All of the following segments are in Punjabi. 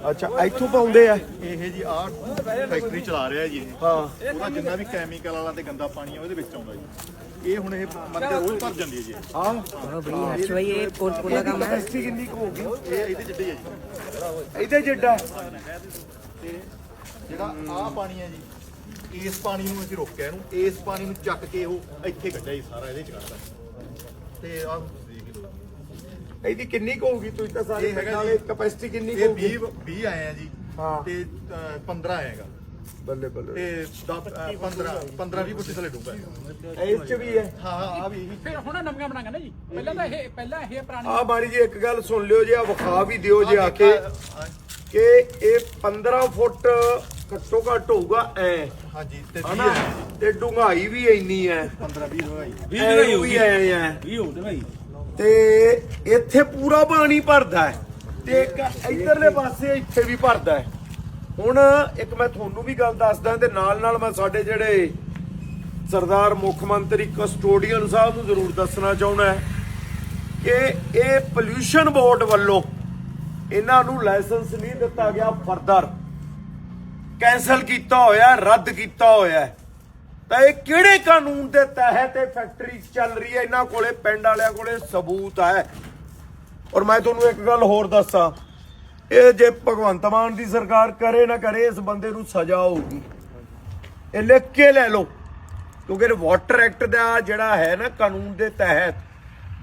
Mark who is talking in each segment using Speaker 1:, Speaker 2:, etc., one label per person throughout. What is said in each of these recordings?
Speaker 1: ਅੱਛਾ ਇੱਥੋਂ ਪਾਉਂਦੇ ਆ?
Speaker 2: ਇਹ ਜੀ ਆਹ ਫੈਕਟਰੀ ਚਲਾ ਰਿਹਾ ਜੀ ਇਹ।
Speaker 1: ਹਾਂ।
Speaker 2: ਉਹਦਾ ਜਿੰਨਾ ਵੀ ਕੈਮੀਕਲ ਵਾਲਾ ਤੇ ਗੰਦਾ ਪਾਣੀ ਆ ਉਹਦੇ ਵਿੱਚ ਆਉਂਦਾ ਜੀ। ਇਹ ਹੁਣ ਇਹ ਮੰਨ ਕੇ ਰੋਜ਼ ਭਰ ਜਾਂਦੀ ਹੈ ਜੀ ਇਹ।
Speaker 1: ਹਾਂ।
Speaker 3: ਅੱਛਾ ਭਾਈ ਇਹ ਪੁਲ ਪੁਲਾ ਕੰਮ ਹੈ।
Speaker 1: ਕਪੈਸਿਟੀ ਕਿੰਨੀ ਕੁ ਹੋਗੀ
Speaker 2: ਇਹ ਇਹਦੇ ਜਿੱਡੇ ਹੀ ਜੀ।
Speaker 1: ਇਹਦੇ ਜਿੱਡਾ।
Speaker 2: ਤੇ ਜਿਹੜਾ ਆਹ ਪਾਣੀ ਹੈ ਜੀ ਇਸ ਪਾਣੀ ਨੂੰ ਅਸੀਂ ਰੋਕਿਆ ਇਹਨੂੰ। ਇਸ ਪਾਣੀ ਨੂੰ ਚੱਕ ਕੇ ਉਹ ਇੱਥੇ ਕੱਢਿਆ ਜੀ ਸਾਰਾ ਇਹਦੇ ਚ ਕੱਢਦਾ ਤੇ ਆਹ
Speaker 1: ਇਹਦੀ ਕਿੰਨੀ ਕੁ ਹੋਊਗੀ? ਤੁਸੀਂ ਤਾਂ ਸਾਰੇ
Speaker 2: ਇਹ ਹੈਗਾ
Speaker 1: ਨਾਲੇ
Speaker 2: ਜੀ-
Speaker 1: ਕਪੈਸਿਟੀ ਕਿੰਨੀ ਕੁ
Speaker 2: ਇਹ
Speaker 1: ਹੋਊਗੀ?
Speaker 2: 20 20 ਆਏ ਆ ਜੀ
Speaker 1: ਹਾਂ।
Speaker 2: ਤੇ ਅਹ, 15 ਆਏਗਾ।
Speaker 1: ਬੱਲੇ ਬੱਲੇ।
Speaker 2: ਤੇ 10 15 15 20 ਫੁੱਟ ਥੱਲੇ ਡੂੰਗਾ
Speaker 1: ਇਸ ਚ ਵੀ ਹੈ।
Speaker 2: ਹਾਂ ਹਾਂ ਆ ਵੀ। ਇਹੀ
Speaker 4: ਫਿਰ ਹੁਣ ਨਵੀਆਂ ਬਣਾਂਗੇ ਨਾ ਜੀ। ਪਹਿਲਾਂ ਤਾਂ ਇਹ ਪਹਿਲਾਂ ਇਹ ਪੁਰਾਣੀ
Speaker 1: ਆ ਮਾੜੀ ਜੀ ਇੱਕ ਗੱਲ ਸੁਣ ਲਿਓ ਜੀ ਆ ਵਿਖਾ ਵੀ ਦਿਓ ਜੇ ਆ ਕੇ। ਕਿ ਇਹ 15 ਫੁੱਟ ਘੱਟੋ ਘੱਟ ਹੋਊਗਾ ਐ।
Speaker 2: ਹਾਂਜੀ ਤੇ 20
Speaker 1: ਹਨਾ? ਤੇ ਡੂੰਘਾਈ ਵੀ ਇੰਨੀ ਐ।
Speaker 2: 15 20 ਹੋਈ
Speaker 1: ਐ ਵੀ ਐ ਐ।
Speaker 5: ਵੀ ਹੋ ਤੇ ਭਾਈ।
Speaker 1: ਤੇ ਇੱਥੇ ਪੂਰਾ ਪਾਣੀ ਭਰਦਾ ਹੈ ਤੇ ਇੱਕ ਇਧਰਲੇ ਪਾਸੇ ਇੱਥੇ ਵੀ ਭਰਦਾ ਹੈ ਹੁਣ ਇੱਕ ਮੈਂ ਤੁਹਾਨੂੰ ਵੀ ਗੱਲ ਦੱਸਦਾ ਤੇ ਨਾਲ ਨਾਲ ਮੈਂ ਸਾਡੇ ਜਿਹੜੇ ਸਰਦਾਰ ਮੁੱਖ ਮੰਤਰੀ ਕਸਟੋਡੀਅਨ ਸਾਹਿਬ ਨੂੰ ਜ਼ਰੂਰ ਦੱਸਣਾ ਚਾਹੁੰਦਾ ਕਿ ਇਹ ਪੋਲਿਊਸ਼ਨ ਬੋਰਡ ਵੱਲੋਂ ਇਹਨਾਂ ਨੂੰ ਲਾਇਸੈਂਸ ਨਹੀਂ ਦਿੱਤਾ ਗਿਆ ਫਰਦਰ। ਕੈਨਸਲ ਕੀਤਾ ਹੋਇਆ, ਰੱਦ ਕੀਤਾ ਹੋਇਆ ਤਾਂ ਇਹ ਕਿਹੜੇ ਕਾਨੂੰਨ ਦੇ ਤਹਿਤ ਇਹ ਫੈਕਟਰੀ ਚੱਲ ਰਹੀ ਹੈ? ਇਹਨਾਂ ਕੋਲੇ, ਪਿੰਡ ਵਾਲਿਆਂ ਕੋਲੇ ਸਬੂਤ ਹੈ। ਔਰ ਮੈਂ ਤੁਹਾਨੂੰ ਇੱਕ ਗੱਲ ਹੋਰ ਦੱਸਾਂ। ਇਹ ਜੇ ਭਗਵੰਤ ਮਾਨ ਦੀ ਸਰਕਾਰ ਕਰੇ ਨਾ ਕਰੇ, ਇਸ ਬੰਦੇ ਨੂੰ ਸਜ਼ਾ ਹੋਊਗੀ। ਇਹ ਲਿਖ ਕੇ ਲੈ ਲਓ। ਕਿਉਂਕਿ ਇਹ ਵਾਟਰ ਐਕਟ ਦਾ ਜਿਹੜਾ ਹੈ ਨਾ ਕਾਨੂੰਨ ਦੇ ਤਹਿਤ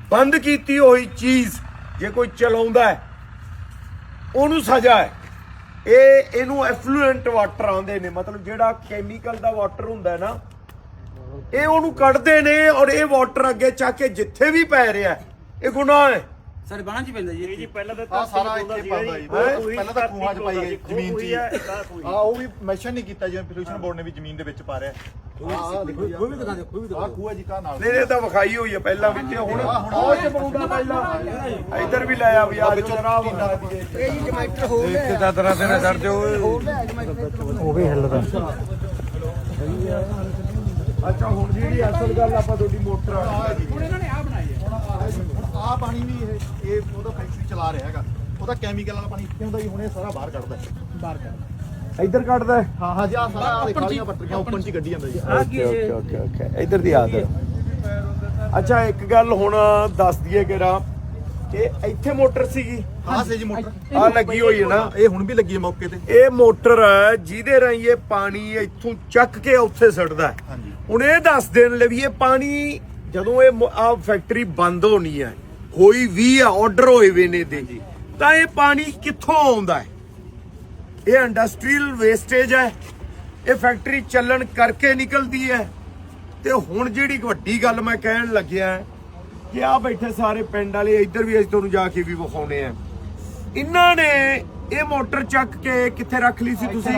Speaker 1: ਬੰਦ ਕੀਤੀ ਹੋਈ ਚੀਜ਼, ਜੇ ਕੋਈ ਚਲਾਉਂਦਾ ਹੈ ਉਹਨੂੰ ਸਜ਼ਾ ਹੈ। ਇਹ ਇਹਨੂੰ ਐਫਲੂਐਂਟ ਵਾਟਰ ਆਉਂਦੇ ਨੇ ਮਤਲਬ ਜਿਹੜਾ ਕੈਮੀਕਲ ਦਾ ਵਾਟਰ ਹੁੰਦਾ ਹੈ ਨਾ ਇਹ ਉਹਨੂੰ ਕੱਢਦੇ ਨੇ ਔਰ ਇਹ ਵਾਟਰ ਅੱਗੇ ਚੱਕ ਕੇ ਜਿੱਥੇ ਵੀ ਪੈ ਰਿਹਾ ਹੈ, ਇਹ ਗੁਨਾਹ ਹੈ।
Speaker 5: ਸਾਡੇ ਬਾਣਾ ਚ ਪੈਂਦਾ ਜੀ
Speaker 6: ਜੀ ਪਹਿਲਾਂ ਤਾਂ
Speaker 2: ਸਾਰਾ ਇੱਥੇ ਪਾਉਂਦਾ ਜੀ? ਪਹਿਲਾਂ ਤਾਂ ਖੂਹਾਂ 'ਚ ਪਾਈ ਗਈ ਜ਼ਮੀਨ 'ਚ। ਆ ਉਹ ਵੀ ਮੈਂਸ਼ਨ ਨਹੀਂ ਕੀਤਾ ਜਿਵੇਂ ਪੋਲੂਸ਼ਨ ਬੋਰਡ ਨੇ ਵੀ ਜ਼ਮੀਨ ਦੇ ਵਿੱਚ ਪਾ ਰਿਹਾ। ਆ ਦੇਖੋ
Speaker 5: ਕੋਈ ਵੀ ਦਿਖਾ ਦੇ ਕੋਈ ਵੀ
Speaker 2: ਆ ਖੂਹਾ ਜੀ ਕਾ ਨਾਲ?
Speaker 1: ਨਹੀਂ ਇਹ ਤਾਂ ਵਿਖਾਈ ਹੋਈ ਹੈ ਪਹਿਲਾਂ ਵੀ ਤੇ ਹੁਣ ਉਹ ਚ ਪਾਉਂਦਾ ਪਹਿਲਾਂ। ਇੱਧਰ ਵੀ ਲਾਇਆ ਵੀ ਆ। ਜੋ ਜਨਾਬ
Speaker 3: ਇਹ ਜੀ ਜਮੈਟਰ ਹੋ
Speaker 1: ਇੱਕ ਦਾਦਰਾ ਤੇ ਨਾ ਛੱਡ ਦਿਓ ਅੱਛਾ। ਹੁਣ ਜਿਹੜੀ ਅਸਲ ਗੱਲ ਆਪਾਂ ਤੁਹਾਡੀ ਮੋਟਰ
Speaker 4: ਹੁਣ ਇਹਨਾਂ ਨੇ ਆ ਬਣਾਈ ਹੈ
Speaker 2: ਹੁਣ ਆ ਪਾਣੀ ਵੀ ਇਹ ਇਹ ਉਹਦਾ ਫੈਕਟਰੀ ਚਲਾ ਰਿਹਾ ਹੈਗਾ। ਉਹਦਾ ਕੈਮੀਕਲ ਵਾਲਾ ਪਾਣੀ ਇੱਥੇ ਹੁੰਦਾ ਜੀ ਹੁਣ ਇਹ ਸਾਰਾ ਬਾਹਰ ਕੱਢਦਾ। ਹੈ।
Speaker 4: ਬਾਹਰ ਕਰ
Speaker 1: ਇੱਧਰ ਕੱਢਦਾ ਹੈ।
Speaker 2: ਹਾਂ ਜੀ ਆ ਸਾਰਾ ਆ ਖਾਲੀਆਂ ਪੱਟਰੀਆਂ ਓਪਨ 'ਚ ਕੱਢੀ ਜਾਂਦਾ ਜੀ।
Speaker 1: Okay okay okay okay. ਇੱਧਰ ਦੀ ਆਦਤ ਅੱਛਾ ਇੱਕ ਗੱਲ ਹੁਣ ਦੱਸ ਦਈਏ ਕਿਰਾ ਕਿ ਇੱਥੇ ਮੋਟਰ ਸੀਗੀ।
Speaker 2: ਹਾਂ ਸੇ ਜੀ ਮੋਟਰ।
Speaker 1: ਆ ਲੱਗੀ ਹੋਈ ਹੈ ਨਾ।
Speaker 2: ਇਹ ਹੁਣ ਵੀ ਲੱਗੀ ਹੈ ਮੌਕੇ ਤੇ।
Speaker 1: ਇਹ ਮੋਟਰ ਹੈ ਜਿਹਦੇ ਰਾਹੀਂ ਇਹ ਪਾਣੀ ਇੱਥੋਂ ਚੱਕ ਕੇ ਉੱਥੇ ਸੜਦਾ ਹੈ।
Speaker 2: ਹਾਂਜੀ।
Speaker 1: ਹੁਣ ਇਹ ਦੱਸ ਦੇਣ ਲਈ ਵੀ ਇਹ ਪਾਣੀ ਜਦੋਂ ਇਹ ਆ ਫੈਕਟਰੀ ਬੰਦ ਹੋਣੀ ਹੈ ਕੋਈ ਵੀ ਆ ਆਰਡਰ ਹੋਏ ਵੇ ਨੇ ਦੇ ਤਾਂ ਇਹ ਪਾਣੀ ਕਿੱਥੋਂ ਆਉਂਦਾ ਹੈ? ਇਹ ਇੰਡਸਟਰੀਅਲ ਵੇਸਟੇਜ ਹੈ। ਇਹ ਫੈਕਟਰੀ ਚੱਲਣ ਕਰਕੇ ਨਿਕਲਦੀ ਹੈ। ਤੇ ਹੁਣ ਜਿਹੜੀ ਵੱਡੀ ਗੱਲ ਮੈਂ ਕਹਿਣ ਲੱਗਿਆ ਕਿ ਆ ਬੈਠੇ ਸਾਰੇ ਪਿੰਡ ਵਾਲੇ ਇੱਧਰ ਵੀ ਅਸੀਂ ਤੁਹਾਨੂੰ ਜਾ ਕੇ ਵੀ ਵਿਖਾਉਣੇ ਆ। ਇਹਨਾਂ ਨੇ ਇਹ ਮੋਟਰ ਚੱਕ ਕੇ ਕਿੱਥੇ ਰੱਖ ਲਈ ਸੀ ਤੁਸੀਂ?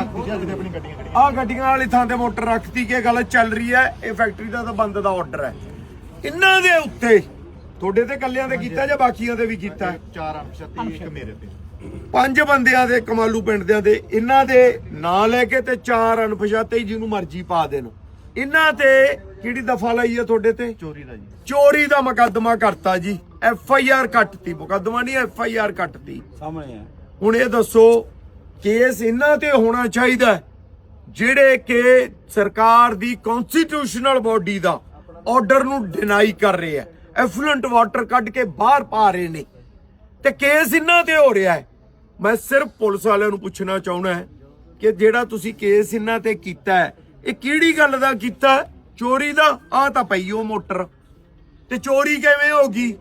Speaker 1: ਆ ਗੱਡੀਆਂ ਵਾਲੀ ਥਾਂ ਤੇ ਮੋਟਰ ਰੱਖਤੀ ਕਿ ਗੱਲ ਚੱਲ ਰਹੀ ਹੈ। ਇਹ ਫੈਕਟਰੀ ਦਾ ਤਾਂ ਬੰਦ ਦਾ ਆਰਡਰ ਹੈ। ਇਹਨਾਂ ਦੇ ਉੱਤੇ ਤੁਹਾਡੇ ਤੇ ਕੱਲਿਆਂ ਤੇ ਕੀਤਾ ਜਾਂ ਬਾਕੀਆਂ ਤੇ ਵੀ ਕੀਤਾ?
Speaker 2: ਚਾਰ ਅਨਸ਼ਤੀ ਇੱਕ ਮੇਰੇ ਤੇ।
Speaker 1: ਪੰਜ ਬੰਦਿਆਂ ਦੇ ਕਮਾਲੂ ਪਿੰਡ ਦਿਆਂ ਦੇ ਇਹਨਾਂ ਦੇ ਨਾਂ ਲੈ ਕੇ ਤੇ ਚਾਰ ਅਣਪਛਾਤੇ ਜਿਹਨੂੰ ਮਰਜ਼ੀ ਪਾ ਦੇਣ। ਇਹਨਾਂ ਤੇ ਕਿਹੜੀ ਦਫਾ ਲਈ ਹੈ ਤੁਹਾਡੇ ਤੇ?
Speaker 2: ਚੋਰੀ ਦਾ ਜੀ।
Speaker 1: ਚੋਰੀ ਦਾ ਮੁਕੱਦਮਾ ਕਰਤਾ ਜੀ। ਐਫ ਆਈ ਆਰ ਕੱਟਤੀ ਮੁਕੱਦਮਾ ਨਹੀਂ ਐਫ ਆਈ ਆਰ ਕੱਟਤੀ।
Speaker 5: ਸਾਹਮਣੇ ਆ।
Speaker 1: ਹੁਣ ਇਹ ਦੱਸੋ ਕੇਸ ਇਹਨਾਂ ਤੇ ਹੋਣਾ ਚਾਹੀਦਾ ਜਿਹੜੇ ਕਿ ਸਰਕਾਰ ਦੀ ਕਨਸਟੀਟਿਊਸ਼ਨਲ ਬਾਡੀ ਦਾ ਆਰਡਰ ਨੂੰ ਡਿਨਾਈ ਕਰ ਰਹੇ ਆ। ਐਫਲੂਐਂਟ ਵਾਟਰ ਕੱਢ ਕੇ ਬਾਹਰ ਪਾ ਰਹੇ ਨੇ। ਤੇ ਕੇਸ ਇਹਨਾਂ ਤੇ ਹੋ ਰਿਹਾ ਹੈ। ਮੈਂ ਸਿਰਫ ਪੁਲਿਸ ਵਾਲਿਆਂ ਨੂੰ ਪੁੱਛਣਾ ਚਾਹੁੰਦਾ ਹੈ ਕਿ ਜਿਹੜਾ ਤੁਸੀਂ ਕੇਸ ਇਹਨਾਂ ਤੇ ਕੀਤਾ ਹੈ, ਇਹ ਕਿਹੜੀ ਗੱਲ ਦਾ ਕੀਤਾ? ਚੋਰੀ ਦਾ? ਆ ਤਾਂ ਪਈ ਉਹ ਮੋਟਰ। ਤੇ ਚੋਰੀ ਕਿਵੇਂ ਹੋ ਗਈ?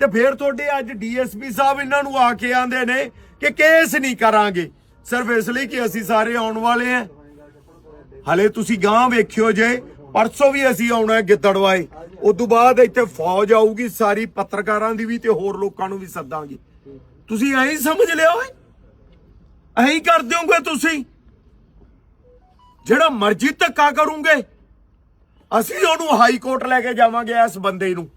Speaker 1: ਤੇ ਫਿਰ ਤੁਹਾਡੇ ਅੱਜ ਡੀਐਸਪੀ ਸਾਹਿਬ ਇਹਨਾਂ ਨੂੰ ਆ ਕੇ ਆਂਦੇ ਨੇ ਕਿ ਕੇਸ ਨਹੀਂ ਕਰਾਂਗੇ। ਸਿਰਫ ਇਸ ਲਈ ਕਿ ਅਸੀਂ ਸਾਰੇ ਆਉਣ ਵਾਲੇ ਆਂ ਹਲੇ ਤੁਸੀਂ ਗਾਂ ਵੇਖਿਓ ਜੇ, ਪਰਸੋਂ ਵੀ ਅਸੀਂ ਆਉਣਾ ਹੈ ਗਿੱਦੜਵਾਏ ਉਸ ਤੋਂ ਬਾਅਦ ਇੱਥੇ ਫੌਜ ਆਊਗੀ, ਸਾਰੀ ਪੱਤਰਕਾਰਾਂ ਦੀ ਵੀ ਤੇ ਹੋਰ ਲੋਕਾਂ ਨੂੰ ਵੀ ਸੱਦਾਂਗੇ। ਤੁਸੀਂ ਐਂ ਸਮਝ ਲਿਆ ਓਏ? ਐਂ ਕਰ ਦਿਓਗੇ ਤੁਸੀਂ? ਜਿਹੜਾ ਮਰਜ਼ੀ ਧੱਕਾ ਕਰੋਗੇ, ਅਸੀਂ ਉਹਨੂੰ ਹਾਈ ਕੋਰਟ ਲੈ ਕੇ ਜਾਵਾਂਗੇ ਇਸ ਬੰਦੇ ਨੂੰ।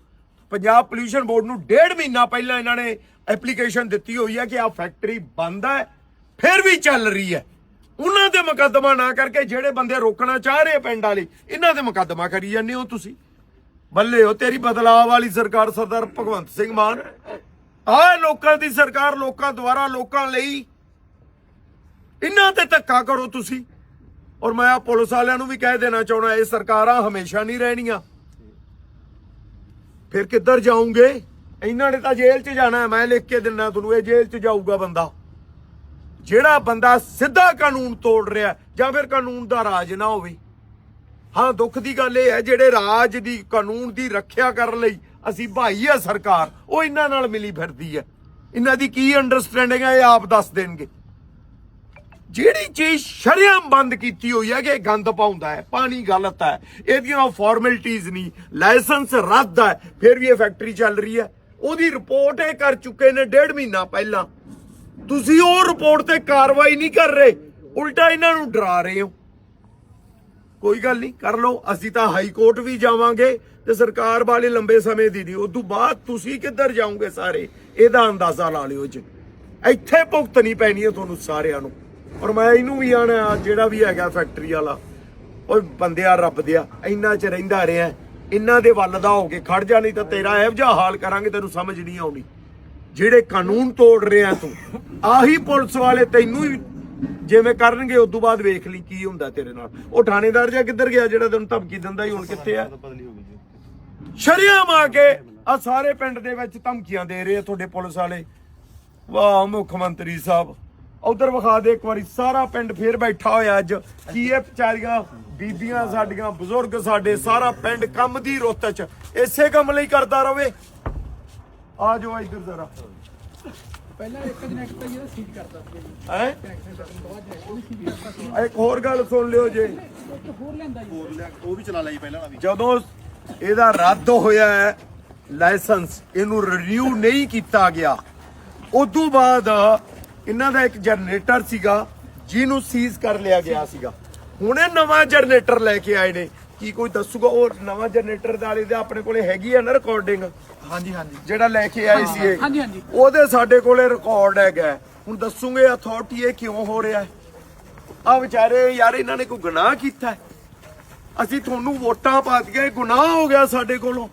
Speaker 1: ਪੰਜਾਬ ਪੋਲਿਊਸ਼ਨ ਬੋਰਡ ਨੂੰ ਡੇਢ ਮਹੀਨਾ ਪਹਿਲਾਂ ਇਹਨਾਂ ਨੇ ਐਪਲੀਕੇਸ਼ਨ ਦਿੱਤੀ ਹੋਈ ਹੈ ਕਿ ਆ ਫੈਕਟਰੀ ਬੰਦ ਹੈ, ਫਿਰ ਵੀ ਚੱਲ ਰਹੀ ਹੈ। ਉਹਨਾਂ ਦੇ ਮੁਕੱਦਮਾ ਨਾ ਕਰਕੇ ਜਿਹੜੇ ਬੰਦੇ ਰੋਕਣਾ ਚਾਹ ਰਹੇ ਪਿੰਡ ਵਾਲੇ ਇਹਨਾਂ ਦੇ ਮੁਕੱਦਮਾ ਕਰੀ ਜਾਂਦੇ ਹੋ ਤੁਸੀਂ। ਬੱਲੇ ਹੋ ਤੇਰੀ ਬਦਲਾਅ ਵਾਲੀ ਸਰਕਾਰ ਸਰਦਾਰ ਭਗਵੰਤ ਸਿੰਘ ਮਾਨ। ਆਹ ਲੋਕਾਂ ਦੀ ਸਰਕਾਰ ਲੋਕਾਂ ਦੁਆਰਾ ਲੋਕਾਂ ਲਈ। ਇਹਨਾਂ ਤੇ ਧੱਕਾ ਕਰੋ ਤੁਸੀਂ। ਔਰ ਮੈਂ ਆ ਪੁਲਿਸ ਵਾਲਿਆਂ ਨੂੰ ਵੀ ਕਹਿ ਦੇਣਾ ਚਾਹਣਾ ਇਹ ਸਰਕਾਰਾਂ ਹਮੇਸ਼ਾ ਨਹੀਂ ਰਹਿਣੀਆਂ। ਫਿਰ ਕਿੱਧਰ ਜਾਉਂਗੇ ਇਹਨਾਂ ਨੇ ਤਾਂ ਜੇਲ੍ਹ 'ਚ ਜਾਣਾ ਮੈਂ ਲਿਖ ਕੇ ਦਿੰਦਾ ਤੁਹਾਨੂੰ, ਇਹ ਜੇਲ੍ਹ 'ਚ ਜਾਊਗਾ ਬੰਦਾ। ਜਿਹੜਾ ਬੰਦਾ ਸਿੱਧਾ ਕਾਨੂੰਨ ਤੋੜ ਰਿਹਾ ਜਾਂ ਫਿਰ ਕਾਨੂੰਨ ਦਾ ਰਾਜ ਨਾ ਹੋਵੇ। ਹਾਂ, ਦੁੱਖ ਦੀ ਗੱਲ ਇਹ ਹੈ, ਜਿਹੜੇ ਰਾਜ ਦੀ, ਕਾਨੂੰਨ ਦੀ ਰੱਖਿਆ ਕਰਨ ਲਈ ਅਸੀਂ ਭਾਈ ਆ ਸਰਕਾਰ, ਉਹ ਇਹਨਾਂ ਨਾਲ ਮਿਲੀ ਫਿਰਦੀ ਹੈ ਇਹਨਾਂ ਦੀ ਕੀ ਅੰਡਰਸਟੈਂਡਿੰਗ ਹੈ ਇਹ ਆਪ ਦੱਸ ਦੇਣਗੇ। ਜਿਹੜੀ ਚੀਜ਼ ਸ਼ਰਿਆਮ ਬੰਦ ਕੀਤੀ ਹੋਈ ਹੈ ਕਿ ਇਹ ਗੰਦ ਪਾਉਂਦਾ ਹੈ, ਪਾਣੀ ਗਲਤ ਹੈ, ਇਹਦੀਆਂ ਫਾਰਮੈਲਿਟੀਆਂ ਨਹੀਂ ਲਾਇਸੈਂਸ ਰੱਦ ਹੈ, ਫਿਰ ਵੀ ਇਹ ਫੈਕਟਰੀ ਚੱਲ ਰਹੀ ਹੈ। ਉਹਦੀ ਰਿਪੋਰਟ ਇਹ ਕਰ ਚੁੱਕੇ ਨੇ ਡੇਢ ਮਹੀਨਾ ਪਹਿਲਾਂ। ਤੁਸੀਂ ਉਹ ਰਿਪੋਰਟ ਤੇ ਕਾਰਵਾਈ ਨਹੀਂ ਕਰ ਰਹੇ, ਉਲਟਾ ਇਹਨਾਂ ਨੂੰ ਡਰਾ ਰਹੇ ਹੋ। ਕੋਈ ਗੱਲ ਨਹੀਂ, ਕਰ ਲਓ। ਅਸੀਂ ਤਾਂ ਹਾਈ ਕੋਰਟ ਵੀ ਜਾਵਾਂਗੇ ਤੇ ਸਰਕਾਰ ਵਾਲੇ ਲੰਬੇ ਸਮੇਂ ਦੀ ਨਹੀਂ। ਉਦੋਂ ਬਾਅਦ ਤੁਸੀਂ ਕਿੱਧਰ ਜਾਓਗੇ ਸਾਰੇ? ਇਹਦਾ ਅੰਦਾਜ਼ਾ ਲਾ ਲਿਓ ਜੀ। ਇੱਥੇ ਭੁਗਤਣੀ ਪੈਣੀ ਹੈ ਤੁਹਾਨੂੰ ਸਾਰਿਆਂ ਨੂੰ। ਔਰ ਮੈਂ ਇਹਨੂੰ ਵੀ ਆਣਾ, ਜਿਹੜਾ ਵੀ ਹੈਗਾ ਫੈਕਟਰੀ ਵਾਲਾ। ਓਏ, ਬੰਦਿਆ, ਰੱਬ ਦਿਆ, ਇੰਨਾ ਚ ਰਹਿੰਦਾ ਰਿਹਾ। ਇਹਨਾਂ ਦੇ ਵੱਲ ਦਾ ਹੋ ਕੇ ਖੜ ਜਾ, ਨਹੀਂ ਤਾਂ ਤੇਰਾ ਇਹੋ ਜਿਹਾ ਹਾਲ ਕਰਾਂਗੇ, ਤੈਨੂੰ ਸਮਝ ਨਹੀਂ ਆਉਣੀ। ਜਿਹੜੇ ਕਾਨੂੰਨ ਤੋੜ ਰਿਹਾ ਤੂੰ, ਆਹੀ ਪੁਲਿਸ ਵਾਲੇ ਤੈਨੂੰ ਹੀ ਜਿਵੇਂ ਕਰਨਗੇ ਉਸ ਤੋਂ ਬਾਅਦ ਵੇਖ ਲਈ ਕੀ ਹੁੰਦਾ ਤੇਰੇ ਨਾਲ। ਉਹ ਥਾਣੇਦਾਰ ਜਾਂ ਕਿੱਧਰ ਗਿਆ ਜਿਹੜਾ ਤੈਨੂੰ ਧਮਕੀ ਦਿੰਦਾ ਹੀ ਹੁਣ ਕਿੱਥੇ ਆ? ਸ਼ਰਿਆਮ ਆ ਕੇ ਆ ਸਾਰੇ ਪਿੰਡ ਦੇ ਵਿੱਚ ਧਮਕੀਆਂ ਦੇ ਰਹੇ ਆ ਤੁਹਾਡੇ ਪੁਲਿਸ ਵਾਲੇ। ਵਾਹ, ਮੁੱਖ ਮੰਤਰੀ ਸਾਹਿਬ, ਉਧਰ ਵਿਖਾ ਦੇ ਇੱਕ ਵਾਰੀ, ਸਾਰਾ ਪਿੰਡ ਫੇਰ ਬੈਠਾ ਹੋਇਆ ਅੱਜ। ਕੀ ਇਹ ਵਿਚਾਰੀਆਂ, ਬੀਬੀਆਂ ਸਾਡੀਆਂ, ਬਜ਼ੁਰਗ ਸਾਡੇ, ਸਾਰਾ ਪਿੰਡ ਕੰਮ ਦੀ ਰੁੱਤ ਚ। ਇਸੇ ਕੰਮ ਲਈ ਕਰਦਾ ਰਵੇ। ਆ ਜਾਓ ਇੱਧਰ ਜ਼ਰਾ।
Speaker 4: ਪਹਿਲਾਂ ਇੱਕ ਜਨੈਕਟ ਤਾਂ ਜਿਹੜਾ ਸੀਟ ਕਰਦਾ ਸੀ
Speaker 1: ਹੈ? ਇੱਕ ਹੋਰ ਗੱਲ ਸੁਣ ਲਿਓ ਜੇ।
Speaker 4: ਇੱਕ ਹੋਰ ਲੈਂਦਾ ਜੀ।
Speaker 2: ਉਹ ਵੀ ਚਲਾ ਲਿਆ ਜੀ ਪਹਿਲਾਂ ਵਾਲਾ। ਵੀ
Speaker 1: ਜਦੋਂ ਇਹਦਾ ਰੱਦ ਹੋਇਆ ਹੈ ਲਾਇਸੈਂਸ ਇਹਨੂੰ ਰਿਨਿਊ ਨਹੀਂ ਕੀਤਾ ਗਿਆ। ਉਦੋਂ ਬਾਅਦ ਇਹਨਾਂ ਦਾ ਇੱਕ ਜਨਰੇਟਰ ਸੀਗਾ ਜਿਹਨੂੰ ਸੀਜ਼ ਕਰ ਲਿਆ ਗਿਆ ਸੀਗਾ। ਹੁਣ ਇਹ ਨਵਾਂ ਜਨਰੇਟਰ ਲੈ ਕੇ ਆਏ ਨੇ। ਕੀ ਕੋਈ ਦੱਸੂਗਾ? ਉਹ ਨਵਾਂ ਜਨਰੇਟਰ ਵਾਲੇ ਦੇ ਆਪਣੇ ਕੋਲੇ ਹੈਗੀ ਆ ਨਾ ਰਿਕਾਰਡਿੰਗ
Speaker 2: ਹਾਂਜੀ ਹਾਂਜੀ।
Speaker 1: ਜਿਹੜਾ ਲੈ ਕੇ ਆਏ ਸੀ ਇਹ।
Speaker 4: ਹਾਂਜੀ, ਹਾਂਜੀ।
Speaker 1: ਉਹਦੇ ਸਾਡੇ ਕੋਲੇ ਰਿਕਾਰਡ ਹੈਗਾ। ਹੁਣ ਦੱਸੂਗੇ ਅਥਾਰਟੀ ਇਹ ਕਿਉਂ ਹੋ ਰਿਹਾ ਹੈ? ਆ ਵਿਚਾਰੇ ਯਾਰ ਇਹਨਾਂ ਨੇ ਕੋਈ ਗੁਨਾਹ ਕੀਤਾ? ਅਸੀਂ ਤੁਹਾਨੂੰ ਵੋਟਾਂ ਪਾ ਦਿੱਤੀਆਂ ਇਹ ਗੁਨਾਹ ਹੋ ਗਿਆ ਸਾਡੇ ਕੋਲੋਂ।